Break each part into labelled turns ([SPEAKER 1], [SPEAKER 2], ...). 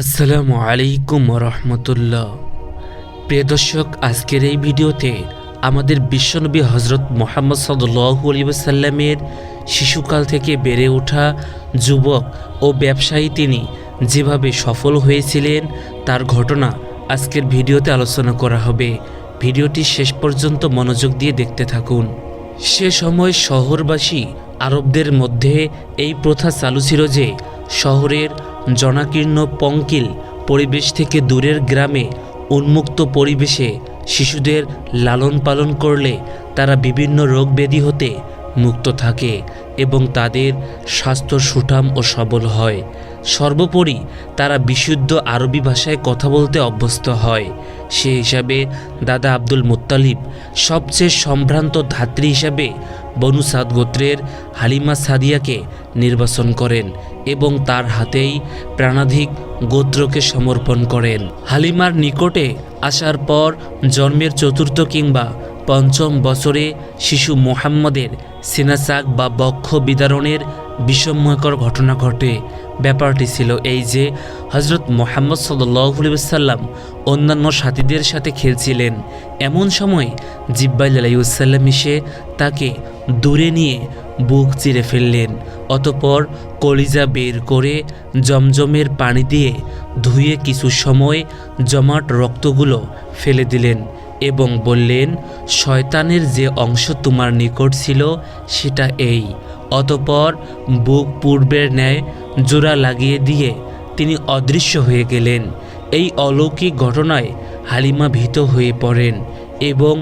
[SPEAKER 1] আসসালামু আলাইকুম রহমতুল্লাহ প্রিয় দর্শক, আজকের এই ভিডিওতে আমাদের বিশ্বনবী হজরত মোহাম্মদ সাল্লু আলিবাসাল্লামের শিশুকাল থেকে বেড়ে ওঠা যুবক ও ব্যবসায়ী তিনি যেভাবে সফল হয়েছিলেন, তার ঘটনা আজকের ভিডিওতে আলোচনা করা হবে। ভিডিওটি শেষ পর্যন্ত মনোযোগ দিয়ে দেখতে থাকুন। সে সময় শহরবাসী আরবদের মধ্যে এই প্রথা চালু ছিল যে, শহরের জনাকীর্ণ পঙ্কিল পরিবেশ থেকে দূরের গ্রামে উন্মুক্ত পরিবেশে শিশুদের লালন পালন করলে তারা বিভিন্ন রোগ ব্যাধি হতে মুক্ত থাকে এবং তাদের স্বাস্থ্য সুঠাম ও সবল হয়। সর্বোপরি তারা বিশুদ্ধ আরবি ভাষায় কথা বলতে অভ্যস্ত হয়। সে হিসাবে দাদা আব্দুল মুত্তালিব সবচেয়ে সম্ভ্রান্ত ধাত্রী হিসাবে বনু সাদ গোত্রের হালিমা সাদিয়াকে নির্বাচন করেন এবং তার হাতেই প্রাণাধিক গোত্রকে সমর্পণ করেন। হালিমার নিকটে আসার পর জন্মের চতুর্থ কিংবা পঞ্চম বছরে শিশু মোহাম্মদের সিনাসাক বা বক্ষ বিদারণের বিস্ময়কর ঘটনা ঘটে। ব্যাপারটি ছিল এই যে হজরত মোহাম্মদ সাল্লাম অন্যান্য সাথীদের সাথে খেলছিলেন। এমন সময় জিব্বাইল আলাইসাল্লাম এসে তাকে দূরে নিয়ে বুক চিরে ফেললেন, অতপর কলিজা বের করে জমজমের পানি দিয়ে ধুয়ে কিছু সময় জমাট রক্তগুলো ফেলে দিলেন এবং বললেন, শয়তানের যে অংশ তোমার নিকট ছিল, সেটা এই। অতপর বুক পূর্বের ন্যায় জোড়া লাগিয়ে দিয়ে তিনি অদৃশ্য হয়ে গেলেন। এই অলৌকিক ঘটনায় হালিমা ভীত হয়ে পড়েন এবং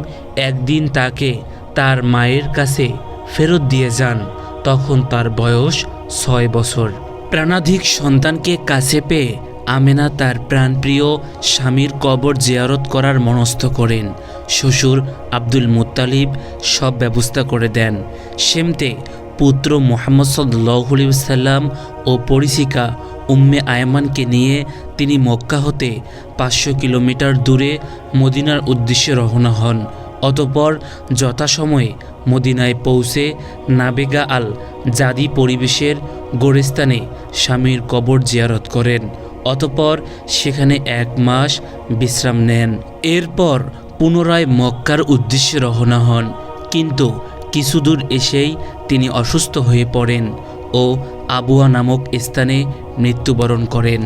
[SPEAKER 1] একদিন তাকে তার মায়ের কাছে ফেরত দিয়ে যান। তখন তার বয়স ছয় বছর। প্রাণাধিক সন্তানকে কাছে পেয়ে আমেনা তার প্রাণপ্রিয় স্বামীর কবর জিয়ারত করার মনস্থ করেন। শ্বশুর আব্দুল মুত্তালিব সব ব্যবস্থা করে দেন। সেমতে পুত্র মোহাম্মদ সাল্লাম ও পরিচিকা উম্মে আয়মানকে নিয়ে তিনি মক্কা হতে পাঁচশো কিলোমিটার দূরে মদিনার উদ্দেশ্যে রওনা হন। অতপর যথাসময়ে মদিনায় পৌঁছে নাবেগা আল জাদি পরিবেশের গোরেস্তানে স্বামীর কবর জিয়ারত করেন। অতপর সেখানে এক মাস বিশ্রাম নেন। এরপর পুনরায় মক্কার উদ্দেশ্যে রওনা হন। কিন্তু কিছু দূর এসেই তিনি অসুস্থ হয়ে পড়েন ও আবুয়া নামক স্থানে মৃত্যুবরণ করেন।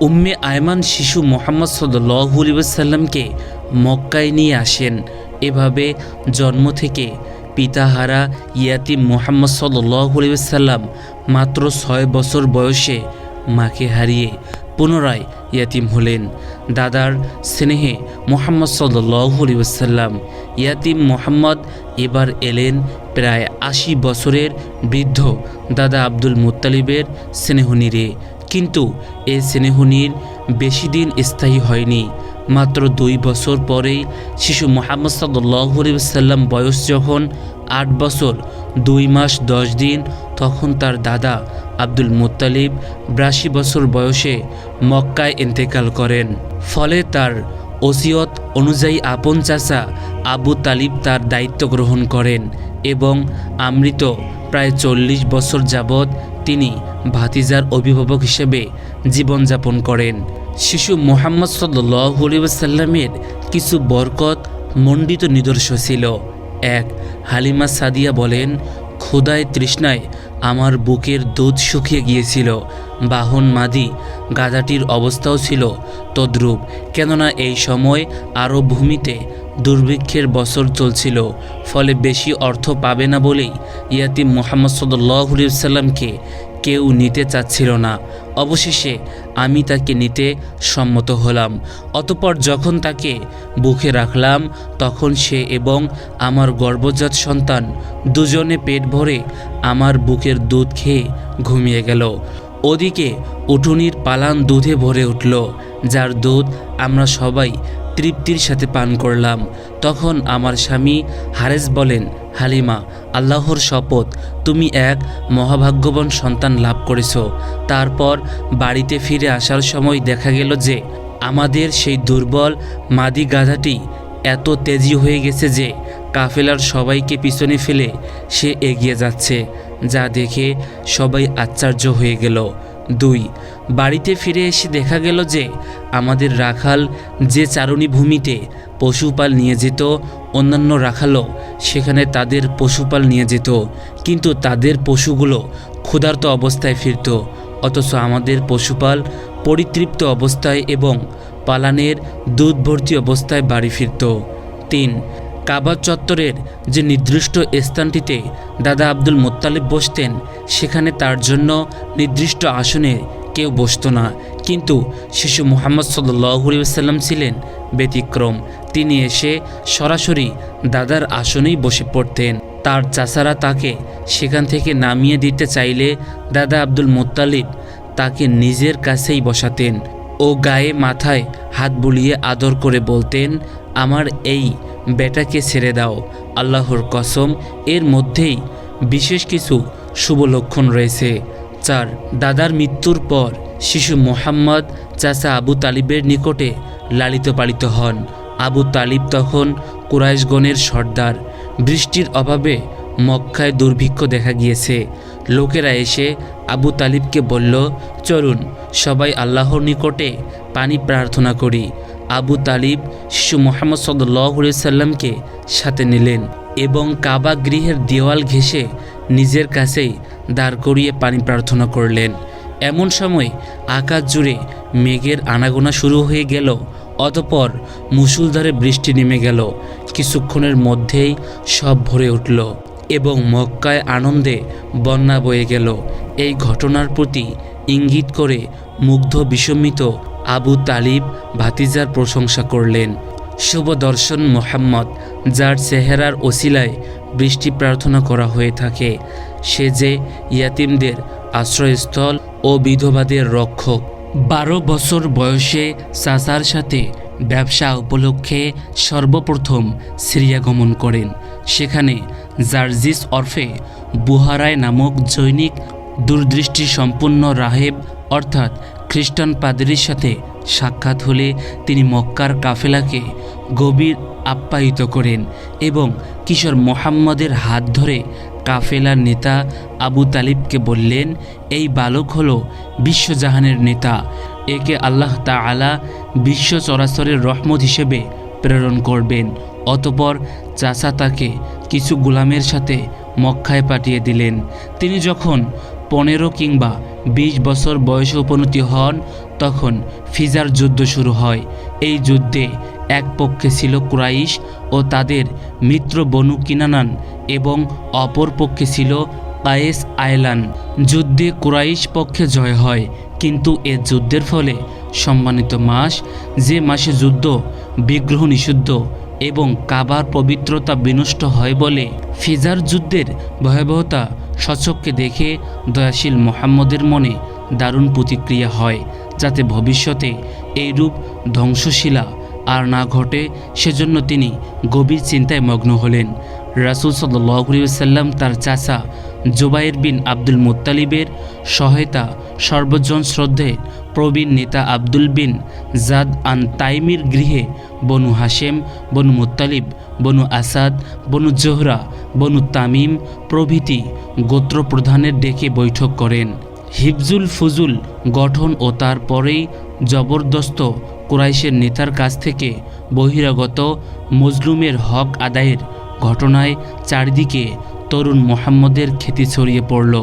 [SPEAKER 1] উম্মে আয়মান শিশু মোহাম্মদ সাল্লাসাল্লামকে মক্কায় নিয়ে আসেন। এভাবে জন্ম থেকে পিতাহারা ইয়াতিম মোহাম্মদ সাল্লাসাল্লাম মাত্র ছয় বছর বয়সে মাকে হারিয়ে পুনরায় ইয়াতিম হলেন। দাদার স্নেহে মোহাম্মদ সাল্লাসাল্লাম ইয়াতিম মোহাম্মদ এবার এলেন প্রায় আশি বছরের বৃদ্ধ দাদা আব্দুল মুত্তালিবের স্নেহনীরে। কিন্তু এ স্নেহনীর বেশি দিন স্থায়ী হয়নি। মাত্র দুই বছর পরেই শিশু মোহাম্মদ সাল্লাম বয়স যখন আট বছর, দুই মাস দশ দিন তখন তার দাদা আব্দুল মুত্তালিব বিরাশি বছর বয়সে মক্কায় ইন্তেকাল করেন। ফলে তার ওসিয়ত অনুযায়ী আপন চাচা আবু তালিব তার দায়িত্ব গ্রহণ করেন এবং আমৃত প্রায় চল্লিশ বছর যাবৎ তিনি ভাতিজার অভিভাবক হিসেবে জীবনযাপন করেন। শিশু মোহাম্মদ সাল্লামের কিছু বরকত মণ্ডিত নিদর্শ ছিল। এক, হালিমা সাদিয়া বলেন ক্ষুদায় তৃষ্ণায় আমার বুকের দুধ শুকিয়ে গিয়েছিল। বাহন মাদি, গাধাটির অবস্থাও ছিল তদ্রূপ। কেননা এই সময় আরও ভূমিতে দুর্ভিক্ষের বছর চলছিল, ফলে বেশি অর্থ পাবে না বলেই ইয়াতি মোহাম্মদ সাল্লামকে কেউ নিতে চাচ্ছিল না। অবশেষে আমি তাকে নিতে সম্মত হলাম। অতপর যখন তাকে বুকে রাখলাম, তখন সে এবং আমার গর্ভজাত সন্তান দুজনে পেট ভরে আমার বুকের দুধ খেয়ে ঘুমিয়ে গেল। ওদিকে উঠুনির পালান দুধে ভরে উঠল, যার দুধ আমরা সবাই তৃপ্তির সাথে পান করলাম। তখন আমার স্বামী হারেস বলেন হালিমা, আল্লাহর শপথ, তুমি এক মহাভাগ্যবান সন্তান লাভ করেছ। তারপর বাড়িতে ফিরে আসার সময় দেখা গেল যে, আমাদের সেই দুর্বল মাদি গাধাটি এত তেজি হয়ে গেছে যে, কাফেলার সবাইকে পিছনে ফেলে সে এগিয়ে যাচ্ছে, যা দেখে সবাই আশ্চর্য হয়ে গেল। দুই, বাড়িতে ফিরে এসে দেখা গেল যে আমাদের রাখাল যে চারণী ভূমিতে পশুপাল নিয়ে যেত, অন্যান্য রাখালও সেখানে তাদের পশুপাল নিয়ে যেত। কিন্তু তাদের পশুগুলো ক্ষুধার্ত অবস্থায় ফিরত, অথচ আমাদের পশুপাল পরিতৃপ্ত অবস্থায় এবং পালানের দুধ ভর্তি অবস্থায় বাড়ি ফিরত। তিন কাবা চত্বরের যে নির্দিষ্ট স্থানটিতে দাদা আব্দুল মোত্তালিব বসতেন, সেখানে তার জন্য নির্দিষ্ট আসনে কেউ বসতো না। কিন্তু শিশু মোহাম্মদ সাল্লি সাল্লাম ছিলেন ব্যতিক্রম। তিনি এসে সরাসরি দাদার আসনেই বসে পড়তেন। তার চাচারা তাকে সেখান থেকে নামিয়ে দিতে চাইলে দাদা আব্দুল মোত্তালিব তাকে নিজের কাছেই বসাতেন ও গায়ে মাথায় হাত বুলিয়ে আদর করে বলতেন, আমার এই বেটাকে ছেড়ে দাও। আল্লাহর কসম, এর মধ্যেই বিশেষ কিছু শুভ লক্ষণ রয়েছে। চার, দাদার মৃত্যুর পর শিশু মোহাম্মদ চাচা আবু তালিবের নিকটে লালিত পালিত হন। আবু তালিব তখন কুরাইশগণের সর্দার। বৃষ্টির অভাবে মক্কায় দুর্ভিক্ষ দেখা গিয়েছে। লোকেরা এসে আবু তালিবকে বলল, চলুন, সবাই আল্লাহর নিকটে পানি প্রার্থনা করি। আবু তালিব শিশু মোহাম্মদ সদল্লাহ সাল্লামকে সাথে নিলেন এবং কাবা গৃহের দেওয়াল ঘেঁষে নিজের কাছেই দাঁড় করিয়ে পানি প্রার্থনা করলেন। এমন সময় আকাশ জুড়ে মেঘের আনাগোনা শুরু হয়ে গেল, অতপর মুসুলধারে বৃষ্টি নেমে গেল। কিছুক্ষণের মধ্যেই সব ভরে উঠল এবং মক্কায় আনন্দে বন্যা বয়ে গেল। এই ঘটনার প্রতি ইঙ্গিত করে মুগ্ধ বিস্মিত আবু তালিব ভাতিজার প্রশংসা করলেন। শুভ দর্শন মোহাম্মদ, যার চেহারার ওসিলায় বৃষ্টি প্রার্থনা করা হয়ে থাকে। সে যে ইয়াতিমদের আশ্রয়স্থল ও বিধবাদের রক্ষক। বারো বছর বয়সে চাচার সাথে ব্যবসা উপলক্ষে সর্বপ্রথম সিরিয়া গমন করেন। সেখানে জার্জিস অর্ফে বুহারায় নামক জৈনিক দূরদৃষ্টি সম্পন্ন রাহেব, অর্থাৎ খ্রিস্টান পাদ্রির সাথে সাক্ষাৎ হলে তিনি মক্কার কাফেলাকে গভীর আপ্যায়িত করেন এবং কিশোর মোহাম্মদের হাত ধরে কাফেলার নেতা আবু তালিবকে বললেন, এই বালক হল বিশ্বজাহানের নেতা। একে আল্লাহ তাআলা বিশ্ব চরাচরের রহমত হিসেবে প্রেরণ করবেন। অতপর চাচা তাকে কিছু গোলামের সাথে মক্কায় পাঠিয়ে দিলেন। তিনি যখন পনেরো কিংবা বিশ বছর বয়সে উপনীত হন, তখন ফিজার যুদ্ধ শুরু হয়। এই যুদ্ধে এক পক্ষে ছিল কুরাইশ ও তাদের মিত্র বনু কিনানান এবং অপর পক্ষে ছিল কায়েস আয়লান। যুদ্ধে কুরাইশ পক্ষে জয় হয়, কিন্তু এ যুদ্ধের ফলে সম্মানিত মাস, যে মাসে যুদ্ধ বিগ্রহ নিষিদ্ধ এবং কাবার পবিত্রতা বিনষ্ট হয় বলে ফিজার যুদ্ধের ভয়াবহতা সচককে দেখে দয়াশীল মোহাম্মদের মনে দারুণ প্রতিক্রিয়া হয়, যাতে ভবিষ্যতে এই রূপ ধ্বংসশীলা আর না ঘটে, সেজন্য তিনি গভীর চিন্তায় মগ্ন হলেন। রাসুল সাল্লাম তার চাচা জুবাইর বিন আব্দুল মুত্তালিবের সহায়তা সর্বজন শ্রদ্ধে প্রবীণ নেতা আব্দুল বিন জাদ আন তাইমির গৃহে Banu Hashim, Banu Muttalib, Banu Asad, Banu Zuhra, Banu Tamim প্রভৃতি গোত্র প্রধানের ডেকে বৈঠক করেন। হিফজুল ফুজুল গঠন ও তারপরেই জবরদস্ত কুরাইশের নেতার কাছ থেকে বহিরাগত মজলুমের হক আদায়ের ঘটনায় চারিদিকে তরুণ মোহাম্মদের খ্যাতি ছড়িয়ে পড়ল।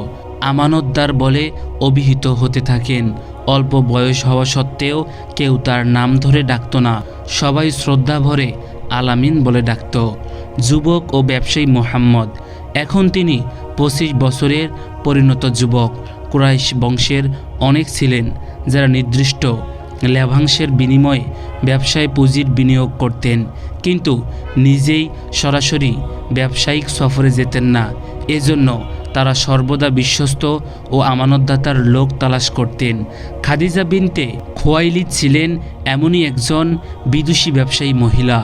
[SPEAKER 1] আমানতদার বলে অভিহিত হতে থাকেন। অল্প বয়স হওয়া সত্ত্বেও কেউ তার নাম ধরে ডাকত না। সবাই শ্রদ্ধা ভরে আলামিন বলে ডাকত, যুবক ও ব্যবসায়ী মোহাম্মদ, এখন তিনি পঁচিশ বছরের পরিণত যুবক। কুরাইশ বংশের অনেক ছিলেন যারা নির্দিষ্ট ল্যাভাংশের বিনিময়ে ব্যবসায় পুঁজির বিনিয়োগ করতেন, কিন্তু নিজেই সরাসরি ব্যবসায়িক সফরে যেতেন না। এজন্য তারা সর্বদা বিশ্বস্ত ও আমানতদাতার লোক তালাশ করতেন। খাদিজা বিনতে খোয়াইলি ছিলেন এমনই একজন বিদুষী ব্যবসায়ী মহিলা।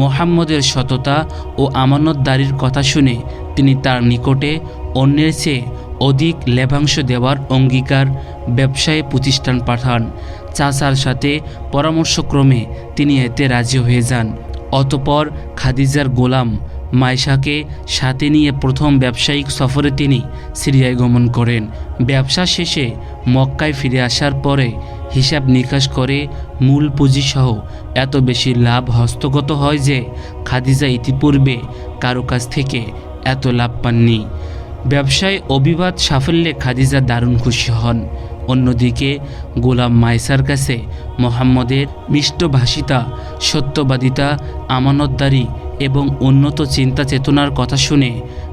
[SPEAKER 1] মোহাম্মদের সততা ও আমানতদারির কথা শুনে তিনি তার নিকটে অন্যের চেয়ে অধিক লেভাংশ দেওয়ার অঙ্গীকার ব্যবসায়ে প্রতিষ্ঠান পাঠান। চাচার সাথে পরামর্শক্রমে তিনি এতে রাজি হয়ে যান। অতপর খাদিজার গোলাম মাইশাকে সাথে নিয়ে প্রথম ব্যবসায়িক সফরে তিনি সিরিয়ায় গমন করেন। ব্যবসা শেষে মক্কায় ফিরে আসার পরে হিসাব নিকাশ করে মূল পুঁজিসহ এত বেশি লাভ হস্তগত হয় যে খাদিজা ইতিপূর্বে কারও কাছ থেকে এত লাভ পাননি। ব্যবসায় অবিবাদ সাফল্যে খাদিজা দারুণ খুশি হন। অন্যদিকে গোলাম মাইসার কাছে মোহাম্মদের মিষ্টভাষিতা, সত্যবাদিতা, আমানতদারি এবং উন্নত চিন্তা চেতনার কথা শুনে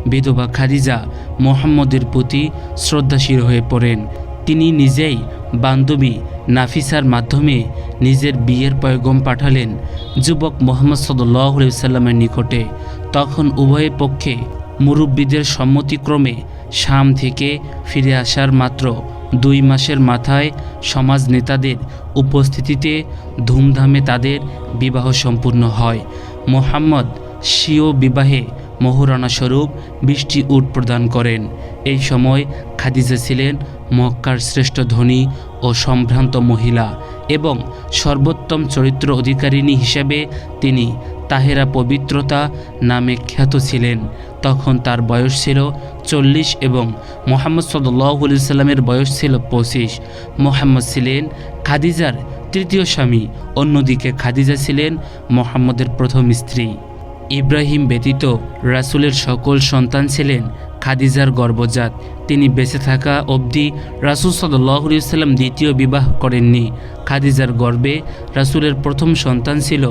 [SPEAKER 1] বিধবা খাদিজা মোহাম্মদের প্রতি শ্রদ্ধাশীল হয়ে পড়েন। তিনি নিজেই বান্ধবী নাফিসার মাধ্যমে নিজের বিয়ের পয়গম পাঠালেন যুবক মোহাম্মদ সদুল্লাহ সাল্লামের নিকটে। তখন উভয় পক্ষে মুরব্বীদের সম্মতিক্রমে শাম থেকে ফিরে আসার মাত্র দুই মাসের মাথায় সমাজ নেতাদের উপস্থিতিতে ধুমধামে তাদের বিবাহ সম্পূর্ণ হয়। মোহাম্মদ স্বীয় বিবাহে মোহরানা স্বরূপ বৃষ্টি উট প্রদান করেন। এই সময় খাদিজা ছিলেন মক্কার শ্রেষ্ঠ ধনী ও সম্ভ্রান্ত মহিলা এবং সর্বোত্তম চরিত্র অধিকারিণী হিসেবে তিনি তাহেরা পবিত্রতা নামে খ্যাত ছিলেন। তখন তার বয়স ছিল চল্লিশ এবং মোহাম্মদ সদুল্লাহ সাল্লামের বয়স ছিল পঁচিশ। মোহাম্মদ ছিলেন খাদিজার তৃতীয় স্বামী, অন্যদিকে খাদিজা ছিলেন মোহাম্মদের প্রথম স্ত্রী। ইব্রাহিম ব্যতীত রাসূলের সকল সন্তান ছিলেন খাদিজার গর্ভজাত। তিনি বেঁচে থাকা অবধি রাসূল সাল্লাহ সাল্লাম দ্বিতীয় বিবাহ করেননি। খাদিজার গর্বে রাসূলের প্রথম সন্তান ছিল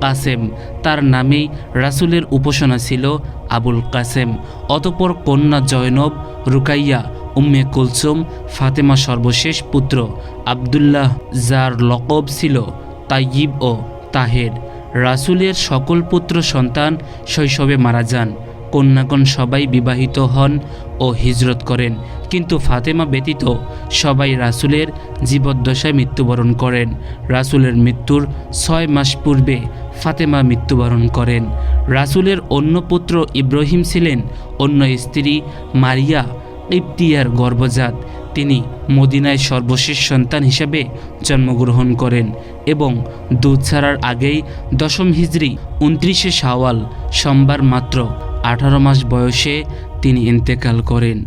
[SPEAKER 1] কাসেম। তার নামেই রাসূলের উপাসনা ছিল আবুল কাসেম। অতপর কন্যা জয়নব, রুকাইয়া, উম্মে কুলসুম, ফাতেমা সর্বশেষ পুত্র আবদুল্লাহ যার লকব ছিল তাইয়িব ও তাহের। রাসূলের সকল পুত্র সন্তান শৈশবে মারা যান। কন্যাগণ সবাই বিবাহিত হন ও হিজরত করেন। কিন্তু ফাতেমা ব্যতীত সবাই রাসূলের জীবদ্দশায় মৃত্যুবরণ করেন। রাসূলের মৃত্যুর ছয় মাস পূর্বে ফাতেমা মৃত্যুবরণ করেন। রাসূলের অন্য পুত্র ইব্রাহিম ছিলেন, অন্য স্ত্রী মারিয়া ইবতিয়ার গর্ভজাত। তিনি মদিনায় সর্বশেষ সন্তান হিসেবে জন্মগ্রহণ করেন এবং দুধ ছাড়ার আগেই দশম হিজড়ি উনত্রিশে শাওয়াল সোমবার মাত্র আঠারো মাস বয়সে তিনি ইন্তেকাল করেন।